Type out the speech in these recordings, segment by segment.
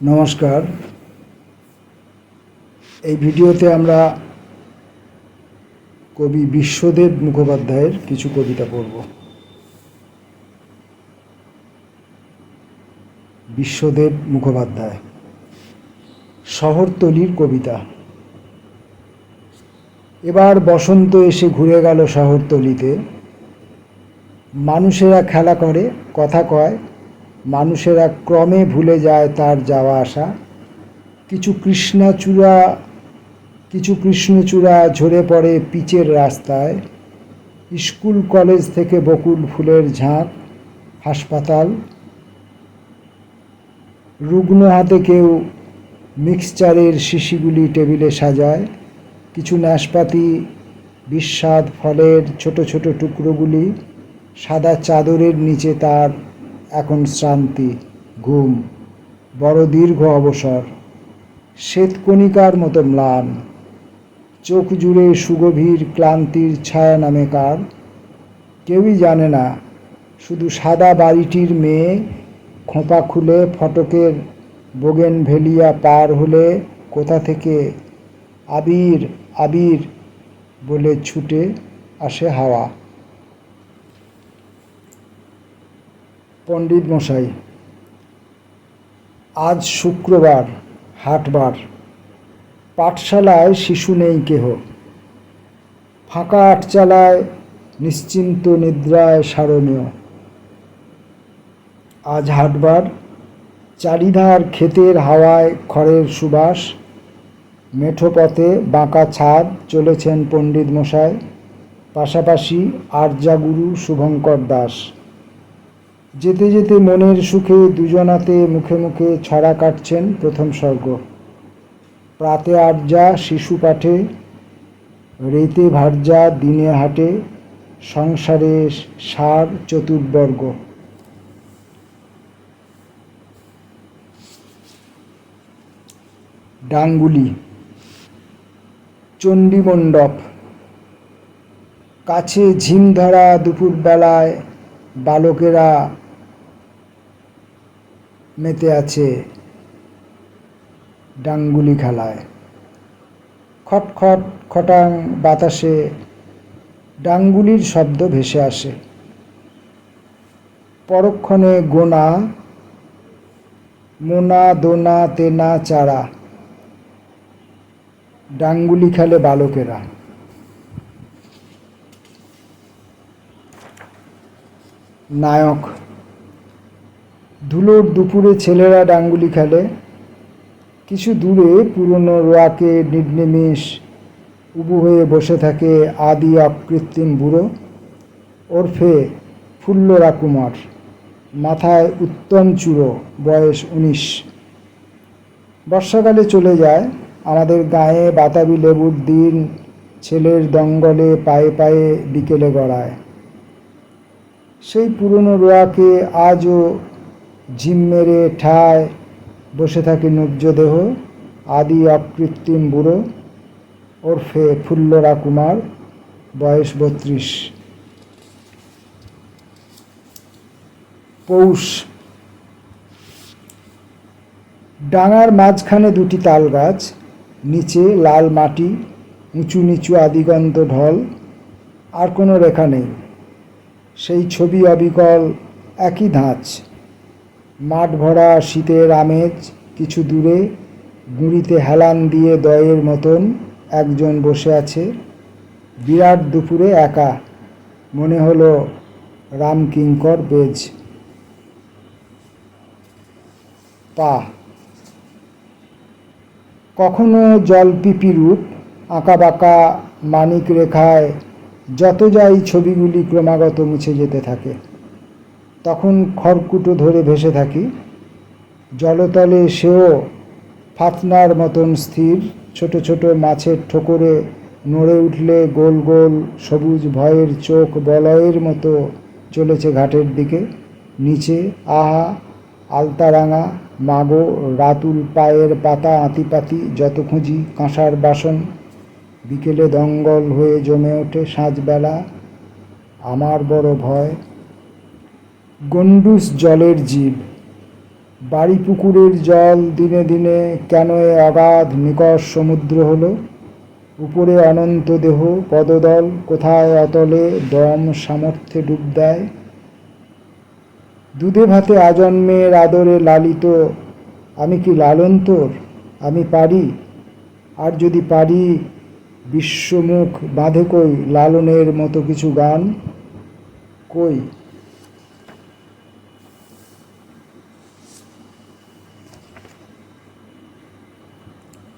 নমস্কার। এই ভিডিওতে আমরা কবি বিশ্বদেব মুখোপাধ্যায়ের কিছু কবিতা পড়ব। বিশ্বদেব মুখোপাধ্যায়, শহরতলির কবিতা। এবার বসন্ত এসে ঘুরে গেল শহরতলিতে। মানুষেরা খেলা করে, কথা কয় মানুষেরা ক্রমে ভুলে যায় তার যাওয়া আসা। কিছু কৃষ্ণাচূড়া, কিছু কৃষ্ণচূড়া ঝরে পড়ে পিচের রাস্তায়। স্কুল কলেজ থেকে বকুল ফুলের ঝাঁক, হাসপাতাল। রুগ্ন হাতে কেউ মিক্সচারের শিশিগুলি টেবিলে সাজায়। কিছু নাশপাতি বিস্বাদ ফলের ছোট ছোট টুকরোগুলি সাদা চাদরের নিচে তার এখন শ্রান্তি ঘুম, বড় দীর্ঘ অবসর শ্বেতকণিকার মতো ম্লান, চোখ জুড়ে সুগভীর ক্লান্তির ছায়া নামে কার? কেউই জানে না, শুধু সাদা বাড়িটির মেয়ে খোঁপা খুলে ফটকের বোগেন ভেলিয়া পার হলে কোথা থেকে আবির আবির বলে ছুটে আসে হাওয়া। পণ্ডিত মশাই, আজ শুক্রবার, হাটবার, পাঠশালায় শিশু নেই কেহ। ফাঁকা আটচালায়, নিশ্চিন্ত নিদ্রায় সারণীয়। আজ হাটবার, চারিধার ক্ষেতের হাওয়ায় খড়ের সুবাস মেঠো পথে বাঁকা ছাদ চলেছেন পণ্ডিত মশাই, পাশাপাশি আর্যাগুরু শুভঙ্কর দাস। যেতে যেতে মনের সুখে দুজনাতে মুখে মুখে ছড়া কাটছেন প্রথম স্বর্গ। প্রাতে আর্যা শিশু পাঠে, রেতে ভার্যা দিনে হাটে, সংসারে সার চতুর্বর্গ। ডাঙ্গুলি, চণ্ডীমণ্ডপ, কাছে ঝিম ধরা দুপুরবেলায় বালকেরা মেতে আছে ডাঙ্গুলি খেলায়। খটখট খটাং বাতাসে ডাঙ্গুলির শব্দ ভেসে আসে। পরক্ষণে গোনা, মোনা, দোনা, তেনা, চারা, ডাঙ্গুলি খেলে বালকেরা। নায়ক। ধুলোর দুপুরে ছেলেরা ডাঙ্গুলি খেলে। কিছু দূরে পুরনো রোয়াকে নির্নিমেষ উবু হয়ে বসে থাকে আদি অকৃত্রিম বুড়ো। ওরফে ফুল্লরা কুমার। মাথায় উত্তম চূড়ো, বয়স উনিশ। বর্ষাকালে চলে যায়। আমাদের গায়ে বাতাবি লেবুর দিন ছেলের দঙ্গলে পায়ে পায়ে বিকেলে গড়ায়। সেই পুরনো রোয়াকে আজও ঝিম মেরে ঠায় বসে থাকে নুব্জ দেহ, আদি অকৃত্রিম বুড়ো, ওরফে ফুল্লরা কুমার, বয়স বত্রিশ। পৌষ। ডাঙার মাঝখানে দুটি তাল গাছ নিচে লাল মাটি, উঁচু নিচু আদিগন্ত ঢল, আর কোনো রেখা নেই। সেই ছবি অবিকল একই ধাঁচ। মাঠ ভরা শীতের আমেজ কিছু দূরে, গুঁড়িতে হেলান দিয়ে দয়ের মতন একজন বসে আছে। বিরাট দুপুরে একা, মনে হলো রামকিঙ্কর বেজ। পা। কখনো জলপিপি রূপ আঁকাবাঁকা মানিক রেখায় যত যাই ছবিগুলি ক্রমাগত মুছে যেতে থাকে, তখন খড়কুটো ধরে ভেসে থাকি। জলতলে সেও ফাতনার মতন স্থির, ছোট ছোট মাছের ঠোকরে নড়ে উঠলে গোল গোল সবুজ ভয়ের চোখ বলয়ের মতো চলেছে ঘাটের দিকে। নিচে আহা আলতারাঙা, মাগো, রাতুল পায়ের পাতা আতিপাতি যত খুঁজি কাঁসার বাসন বিকেলে দঙ্গল হয়ে জমে ওঠে সাঁঝবেলা আমার বড় ভয়। গন্ডুস জলের জীব। বাড়ি পুকুরের জল দিনে দিনে কেন এ অগাধ নিকষ সমুদ্র হলো? উপরে অনন্ত দেহ, পদদল, কোথায় অতলে দম সামর্থ্যে ডুব দেয়? দুধে ভাতে আজন্মের আদরে লালিত, আমি কি লালন্তর আমি পারি? আর যদি পারি বিশ্বমুখ বাঁধে কই লালনের মতো কিছু গান কই?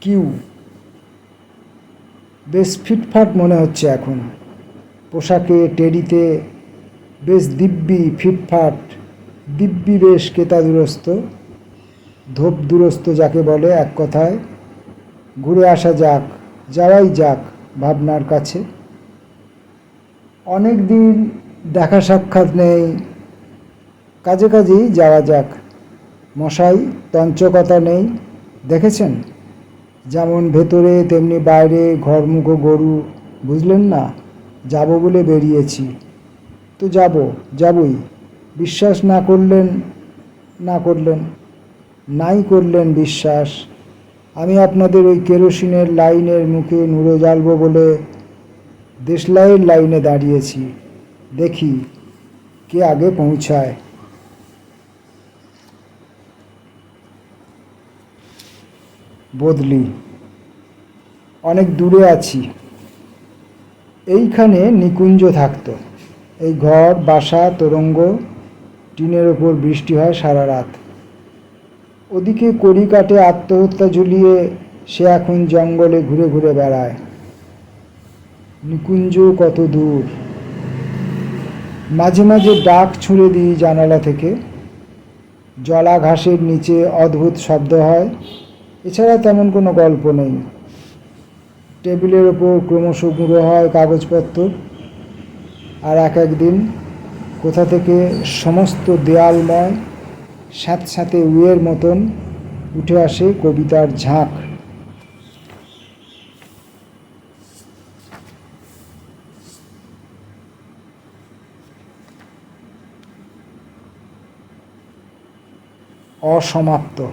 কিউ। বেশ ফিটফাট মনে হচ্ছে এখন। পোশাকে টেরিতে বেশ দিব্যি ফিটফাট, দিব্যি বেশ কেতা দুরস্ত ধোপ দুরস্ত যাকে বলে এক কথায়, ঘুরে আসা যাক। যাওয়াই যাক ভাবনার কাছে। অনেক দিন দেখা সাক্ষাৎ নেই। কাজে কাজেই যাওয়া যাক। মশাই তঞ্চকতা নেই। দেখেছেন? যেমন ভেতরে, তেমনি বাইরে, ঘরমুখো গরু। বুঝলেন না? যাব বলে বেরিয়েছি। তো যাব, যাবই। বিশ্বাস না করলেন না করলেন। নাই করলেন বিশ্বাস। আমি আপনাদের ওই কেরোসিনের লাইনের মুখে নুড়ে জ্বালবো বলে দেশলাইয়ের লাইনে দাঁড়িয়েছি। দেখি কে আগে পৌঁছায়। বদলি। অনেক দূরে আছি। এইখানে নিকুঞ্জ থাকতো। এই ঘর, বাসা, তোরঙ্গ, টিনের ওপর বৃষ্টি হয় সারা রাত। ওদিকে কড়ি কাটে আত্মহত্যা ঝুলিয়ে সে এখন জঙ্গলে ঘুরে ঘুরে বেড়ায়। নিকুঞ্জ কত দূর। মাঝে মাঝে ডাক ছুঁড়ে দিই জানালা থেকে। জলা ঘাসের নিচে অদ্ভুত শব্দ হয়। এছাড়া তেমন কোনো গল্প নেই। টেবিলের ওপর ক্রমশ গুঁড়ো হয় কাগজপত্র। আর এক একদিন কোথা থেকে সমস্ত দেয়ালময় স্যাঁতস্যাঁতে উয়ের মতন উঠে আসে কবিতার ঝাঁক। অসমাপ্ত।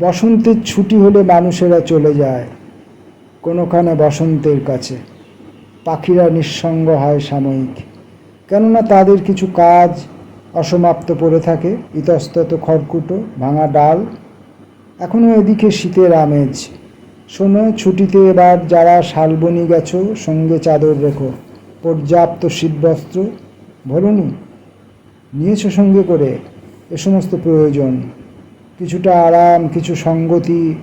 বসন্তের ছুটি হলে মানুষেরা চলে যায় কোনোখানে বসন্তের কাছে। পাখিরা নিঃসঙ্গ হয় সাময়িক। কেননা তাদের কিছু কাজ অসমাপ্ত পড়ে থাকে। ইতস্তত খড়কুটো, ভাঙা ডাল। এখনও এদিকে শীতের আমেজ। শোনো, ছুটিতে এবার যারা শালবনি গেছো, সঙ্গে চাদর রেখো। পর্যাপ্ত শীতবস্ত্র। ভরুনি নিয়েছো সঙ্গে করে। এ সমস্ত প্রয়োজন। কিছুটা আরাম, কিছু সঙ্গতি,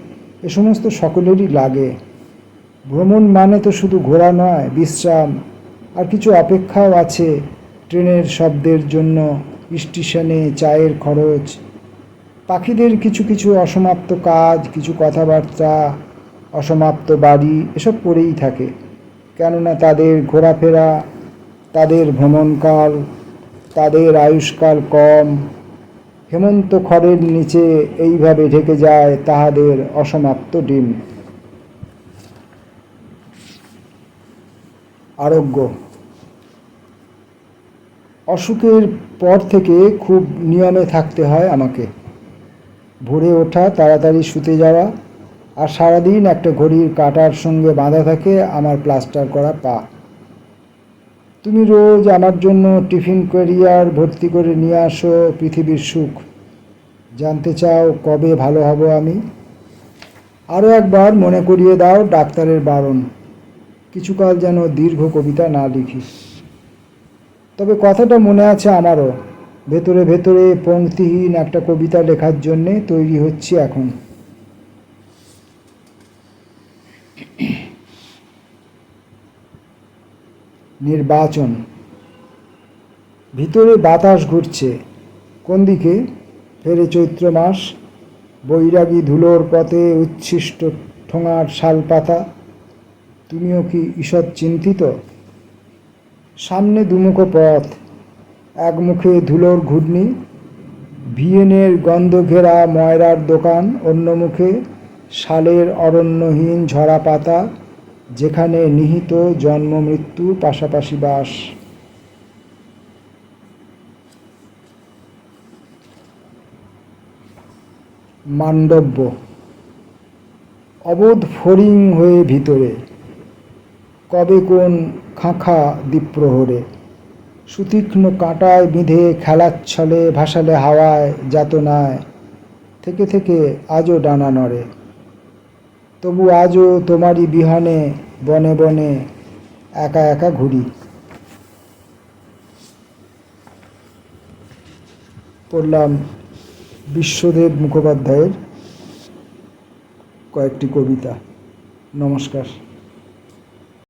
এ সমস্ত সকলেরই লাগে। ভ্রমণ মানে তো শুধু ঘোরা নয়, বিশ্রাম। আর কিছু অপেক্ষাও আছে ট্রেনের শব্দের জন্য। স্টেশনে চায়ের খরচ, পাখিদের কিছু কিছু অসমাপ্ত কাজ, কিছু কথাবার্তা, অসমাপ্ত বাড়ি, এসব পড়েই থাকে। কেননা তাদের ঘোরাফেরা, তাদের ভ্রমণকাল, তাদের আয়ুষ্কাল কম, হেমন্ত খড়ের নিচে এইভাবে ঢেকে যায় তাহাদের অসমাপ্ত ডিম। আরোগ্য অসুখের পর থেকে খুব নিয়মে থাকতে হয় আমাকে। ভোরে ওঠা, তাড়াতাড়ি শুতে যাওয়া আর সারাদিন একটা ঘড়ির কাটার সঙ্গে বাঁধা থাকে আমার প্লাস্টার করা পা। তুমি রোজ আমার জন্য টিফিন ক্যারিয়ার ভর্তি করে নিয়ে আসো পৃথিবীর সুখ। জানতে চাও কবে ভালো হব আমি? আরও একবার মনে করিয়ে দাও ডাক্তারের বারণ। কিছুকাল যেন দীর্ঘ কবিতা না লিখি তবে কথাটা মনে আছে আমারও। ভেতরে ভেতরে পংক্তিহীন একটা কবিতা লেখার জন্যে তৈরি হচ্ছে এখন। নির্বাচন। ভিতরে বাতাস ঘুরছে। কোন দিকে? ফেরে চৈত্র মাস। বৈরাগী ধুলোর পথে উচ্ছিষ্ট ঠোঙার শাল পাতা তুমিও কি ঈষৎ চিন্তিত? সামনে দুমুখো পথ এক মুখে ধুলোর ঘূর্ণি, ভিয়েনের গন্ধ ঘেরা ময়রার দোকান অন্য মুখে শালের অরণ্যহীন ঝরা পাতা, যেখানে নিহিত জন্ম মৃত্যু পাশাপাশি বাস। মান্ডব্য অবোধ ফড়িং হয়ে ভিতরে, কবে কোন খাঁখা দ্বীপ্রহরে। সুতীক্ষ্ণ কাঁটায় বিঁধে খেলার ছলে ভাসালে হাওয়ায় যাতনায়। থেকে থেকে আজও ডানা নড়ে। তবু আজও তোমারই বিহনে বনে বনে একা একা ঘুরি। পড়লাম বিশ্বদেব মুখোপাধ্যায়ের কয়েকটি কবিতা। নমস্কার।